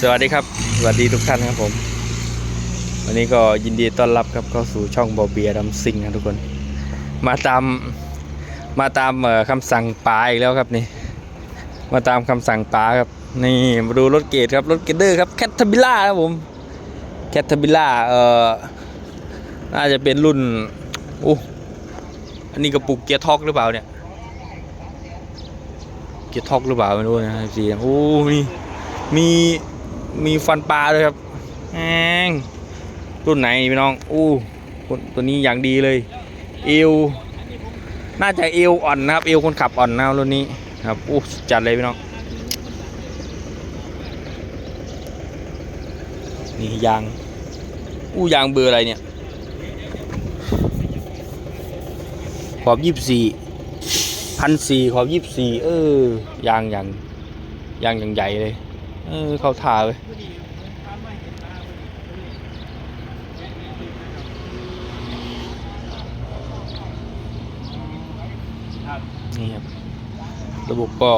สวัสดีครับ สวัสดีทุกท่านครับผม วันนี้ก็ยินดีต้อนรับครับเข้าสู่ช่องบอเบียดำซิงนะทุกคน มาตามมาตามเอ่อคำสั่งป๋าอีกแล้วครับนี่ มาตามคำสั่งป๋าครับ นี่มาดูรถเกตครับรถเกตเดอร์ครับแคทเทบิล่าครับผมแคทเทบิล่าเอ่อน่าจะเป็นรุ่นอู้อันนี้กระปุกเกียร์ท็อกหรือเปล่าเนี่ยเกียร์ท็อกหรือเปล่าไม่รู้นะสีโอ้นี่มี มีฟันปลาด้วยครับแหงรุ่นไหนพี่น้อง อู้ตัวตัวนี้อย่างดีเลย เอว น่าจะเอวอ่อนนะครับ เอวคนขับอ่อนนะรุ่นนี้ครับอู้จัดเลยพี่น้อง นี่ยาง อู้ยางเบอร์อะไรเนี่ยขอบยี่สิบสี่พันสี่ขอบยี่สิบสี่เออ ยางอย่างยางอย่างใหญ่เลย เออเขาท่าเลยนี่ครับ ระบบก็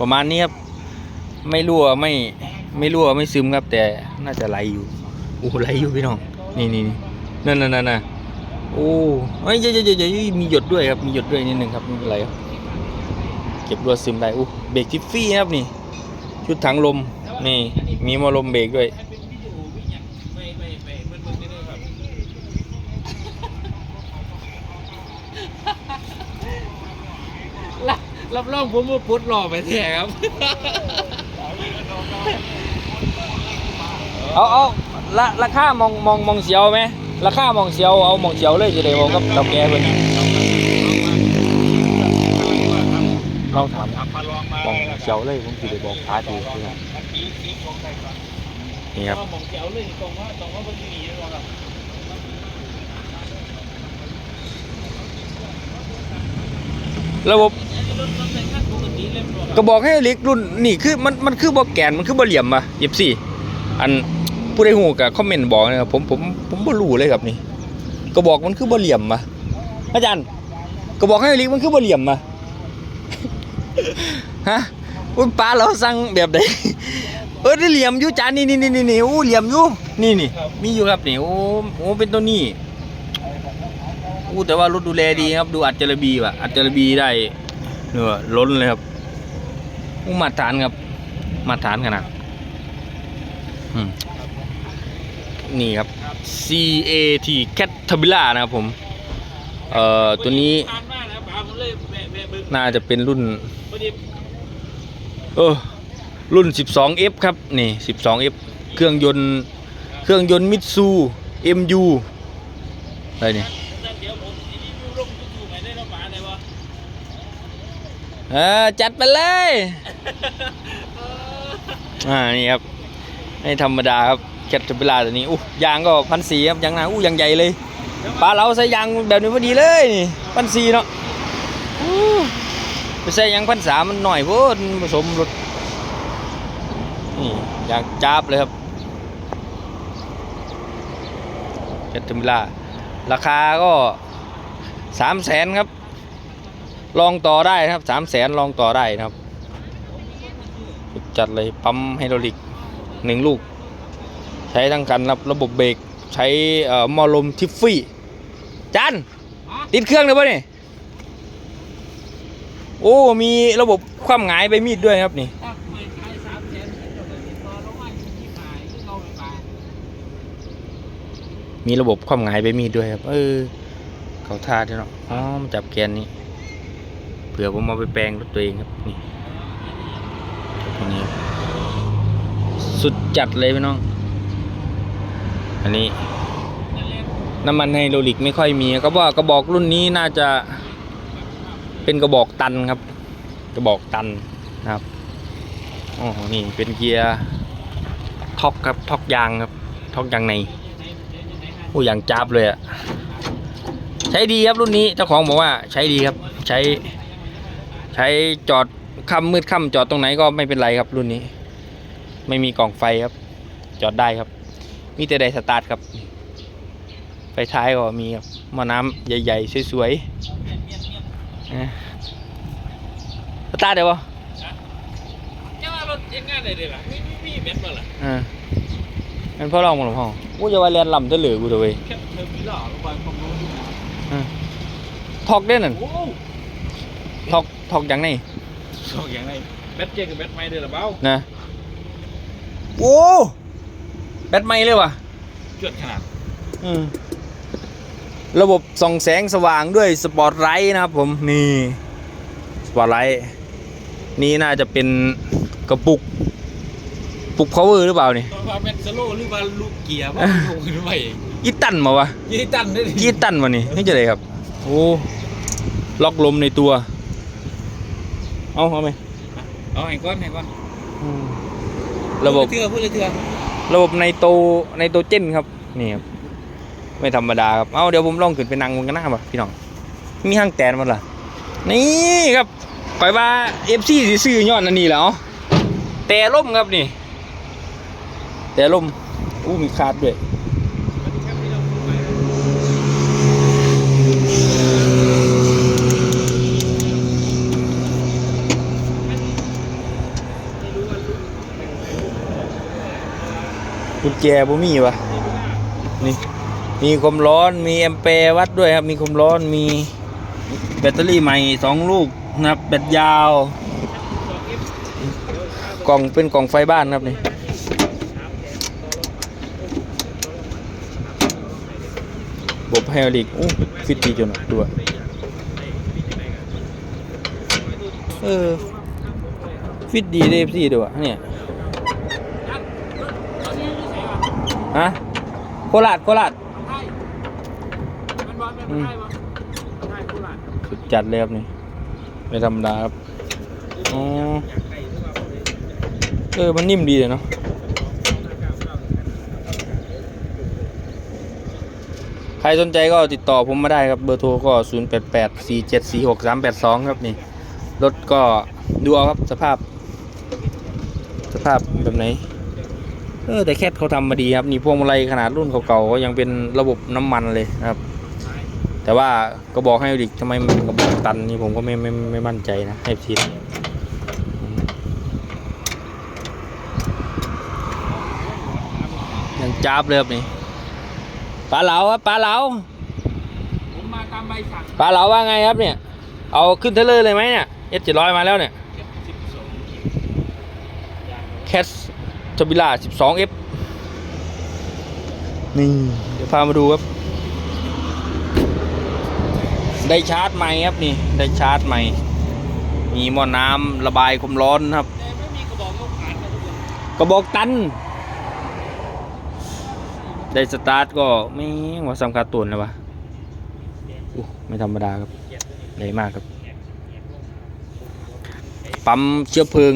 ประมาณนี้ครับ ไม่รั่วไม่ไม่รั่วไม่ซึมครับ แต่น่าจะไหลอยู่โอ้ไหลอยู่พี่น้อง นี่นี่นั่นนั่นนั่นโอ้เอ้ยเยอะๆๆๆมีหยดด้วยครับมีหยดด้วยนิดหนึ่งครับไม่เป็นไรครับเก็บรั่วซึมได้อู้เบรกทิฟฟี่ครับนี่ ชุดถังลมนี่มีหมอลมเบรกด้วยรับรับรองผมว่าพุทธหล่อไปแท้ครับ เอาเอาละราคามองมองมองเสียวไหมราคามองเสียวเอามองเสียวเลยจะได้บอกกับเต่าแก่เพิ่นลองถามมอง เสียวเลยผมสิได้บอกพาถูกคือกันนี่ครับมองแถวเลยตรงว่าตรงว่ามันมีแล้วครับระบบรถรถเป็นขั้นปกติเลยครับกระบอกให้เล็กรุ่นนี่คือมันมันคือบ่แกนมันคือบ่เหลี่ยมอะยิบสี่อันผู้ใดฮู้ก็คอมเมนต์บอกนะครับผมผมผมบ่รู้เลยครับนี่กระบอกมันคือบ่เหลี่ยมอะอาจารย์กระบอกให้เล็กมันคือบ่เหลี่ยมอะฮะ อุ้ยปลาเราสั่งแบบใดเออได้เหลี่ยมอยู่จานนี่นี่นี่นี่นี่โอ้เหลี่ยมอยู่นี่นี่มีอยู่ครับนี่โอ้โอ้เป็นตัวนี้อู้แต่ว่ารถดูแลดีครับดูอัจจระบีว่ะอัจจระบีได้เนื้อล้นเลยครับอู้มาตรฐานครับ มาตรฐานขนาดอืมนี่ครับ CAT Caterpillar นะครับผม เอ่อตัวนี้ผ่านมากแล้วป๋าผมเลยแวะแวะบึ้งน่าจะเป็นรุ่นพอดี เออรุ่น 12F ครับ นี่ 12F เครื่องยนต์เครื่องยนต์มิตซู MU อะไรเนี่ยเดี๋ยวผมทีนี้ดูลงยูทูบไปได้แล้วป๋าได้ปะเออจัดไปเลย อ่า นี่ครับไม่ธรรมดาครับแคทเปลาตัวนี้อู้ยางก็พันสีครับยางหนาอู้ยางใหญ่เลยปลาเราใส่ยางแบบนี้พอดีเลยนี่พันสีเนาะอู้ ไปใส่ยางพันสามมันหน่อยโพูดผสมรถนี่อยางจับเลยครับแคทเปลา ราคาก็สามแสนครับ ลองต่อได้ครับสามแสนลองต่อได้นะครับ จัดเลยปั๊มไฮดรอลิกหนึ่งลูก ใช้ทั้งกันรับระบบเบรกใช้เอ่อหมอลมทิฟฟี่จานติดเครื่องเลยปะนี่ โอ้ มีระบบความหงายใบมีดด้วยครับนี่มีระบบความหงายใบมีดด้วยครับ เออ เขาท่าด้วยเนาะอ๋อมาจับแกนนี้เผื่อผมเอาไปแปลงรถตัวเองครับนี่ตรงนี้สุดจัดเลยพี่น้อง อันนี้น้ำมันไฮโดรลิกไม่ค่อยมีก็ว่ากระบอกรุ่นนี้น่าจะ เป็นกระบอกตันครับ กระบอกตันนะครับอ๋อนี่เป็นเกียร์ท็อกครับท็อกยางครับท็อกยางในโอ้ยางจับเลยอะใช้ดีครับรุ่นนี้เจ้าของบอกว่าใช้ดีครับ ใช้ ใช้จอดค่ำมืดค่ำจอดตรงไหนก็ไม่เป็นไรครับรุ่นนี้ ไม่มีกล่องไฟครับ จอดได้ครับ มีแต่ไดสตาร์ทครับไฟท้ายก็มีครับหม้อน้ำใหญ่ ๆ สวยๆ ตาร์ทเดี๋ยวบ่เจ้าว่ารถเอ็งงานอะไรเดี๋ยวล่ะไม่ไม่มีแบตบ่ล่ะอ่างั้นพ่อลองมาหลวงพ่อกูจะว่าเรียนลำจะเหลือกูเถอะเว้ยแค่เทอร์มินอลลงไปความรู้ที่ไหนอ่าทอกได้นั่นโอ้ทอกทอกอย่างนี้ชอบอย่างไรแบตเจกับแบตไม่เด้อล่ะเบ้านะโอ้แบตไม่เลยว่ะจวดขนาดอืม ระบบส่องแสงสว่างด้วยสปอตไลท์นะครับผมนี่สปอตไลท์นี่น่าจะเป็นกระปุกปุก power หรือเปล่านี่ตอนว่าแบตสโลว์หรือว่าลูกเกียร์ว่าลงหรือไม่อีตันมาวะยี่ตันได้ดิกี่ตันวะนี่นี่จะเลยครับโอ้ล็อกลมในตัว เอาเอาไหมเอาแห่งก้อนแห่งก้อนระบบเถื่อพูดเลยเถื่อระบบในโตในโตเจนครับนี่ครับ ไม่ธรรมดาครับ เอาเดี๋ยวผมลองขึ้นไปนั่งบนกันหน้าป่พี่น้อง มีห้างแตนมันล่ะ นี่ครับปล่อยว่าเอฟซีสิซื้อยอดอันนี้แหล้วแต่ล่มครับนี่ แต่ล่มอู้มีคาดด้วยกุญแจบ่มีวะนี่ มีความร้อนมีแอมแปร์วัดด้วยครับ มีความร้อนมีแบตเตอรี่ใหม่สองลูกนะครับแบตยาว กล่องเป็นกล่องไฟบ้านครับนี่บบไฮรอลิกอู้ฟิตดีจนตัวเออ ฟิตดีเลยพี่ด้วยเนี่ยฮะโคราชโคราช สุดจัดเลยครับนี่ไม่ธรรมดาครับอ๋อเออมันนิ่มดีเลยเนาะใครสนใจก็ติดต่อผมมาได้ครับเบอร์โทรก็ 0 8 8 4 7 4 6 3 8 2 ครับนี่รถก็ดูเอาครับสภาพ สภาพแบบไหนเออแต่แคทเขาทำมาดีครับ นี่พวงมาลัยขนาดรุ่นเก่าๆก็ยังเป็นระบบน้ำมันเลยครับ แต่ว่าก็บอกให้ดิทำไมมันกระบอกตันนี่ผมก็ไม่ไม่ไม่ไม่มั่นใจนะให้ทียังจ้าบเลยครับนี่ปลาเหลาครับปลาเหลาผมมาตามใบสั่งปลาเหลาว่าไงครับเนี่ย เอาขึ้นเทเลอร์เลยไหมเนี่ยเอสเจ็ดร้อยมาแล้วเนี่ยเก็บสิบสองแคสทบิล่า12 f นี่เดี๋ยวพามาดูครับ ได้ชาร์จใหม่ครับนี่ ได้ชาร์จใหม่ มีหม้อน้ำระบายความร้อนครับไม่มีกระบอกลูกขานนะทุกระบอกตัน ได้สตาร์ทก็ไม่ว่าสำคัญตุนเลยวะไม่ธรรมดาครับใหญ่มากครับ ปั๊มเชื้อเพลิง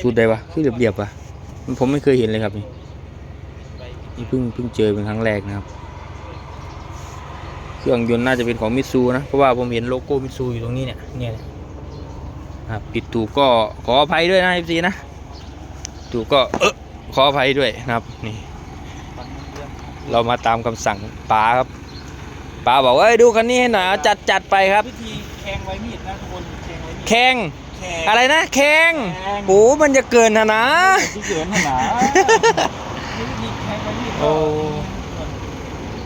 สูตรใดวะคือเรียบๆวะผมไม่เคยเห็นเลยครับนี่นี่เพิ่งเพิ่งเจอเป็นครั้งแรกนะครับ เครื่องยนต์น่าจะเป็นของมิตซูนะ เพราะว่าผมเห็นโลโก้มิตซูอยู่ตรงนี้เนี่ย เนี่ยครับปิดถูกก็ขออภัยด้วยนะ FC นะ ถูกก็เออขออภัยด้วยนะครับ นี่ เรามาตามคำสั่งป๋าครับป๋าบอกว่าเอ้ยดูคันนี้ให้หน่อยเอาจัดจัดไปครับ วิธีแทงไว้มีดนะทุกคนแทงไว้มีดแข่งแทงอะไรนะแข่งแข่งโอ้มันจะเกินนะนะที่เกินขนาดวิธีแทงไว้มีดโอ้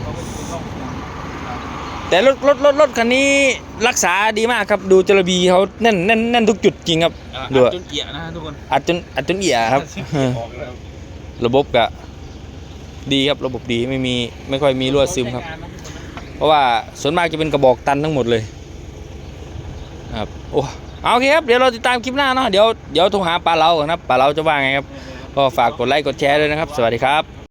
เขาไปเป็นร่องน้ำ แต่รถรถรถรถคันนี้รักษาดีมากครับดูจระบีเขาแน่นแน่นแน่นทุกจุดจริงครับอะด้วยจนเกียนะทุกคนอัดจนอัดจนเอี่ยครับเออออกแล้วระบบก็ดีครับระบบดีไม่มีไม่ค่อยมีรั่วซึมครับ เพราะว่าส่วนมากจะเป็นกระบอกตันทั้งหมดเลยครับโอ้เอาโอเคครับเดี๋ยวเราติดตามคลิปหน้าเนาะเดี๋ยวเดี๋ยวโทรหาปลาเราก่อนนะครับปลาเราจะว่าไงครับก็ฝากกดไลค์กดแชร์ด้วยนะครับ สวัสดีครับ